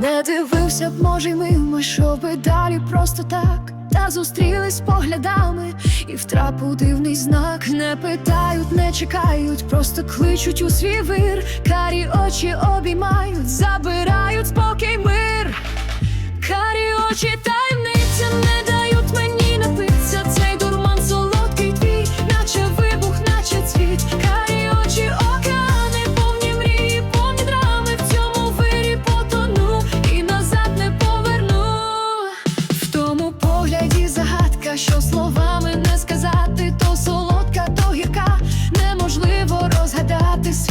Не дивився б, може, й мимо йшов далі просто так. Та зустрілись поглядами і втрапив дивний знак. Не питають, не чекають, просто кличуть у свій вир, карі очі обіймають, забирають.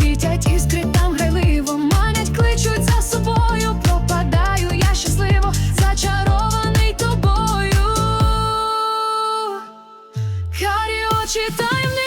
світять іскри там грайливо манять, кличуть за собою, пропадаю, я щасливо, зачарований тобою. Карі очі таймні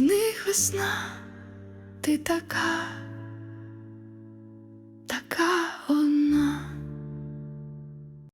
них весна ти така.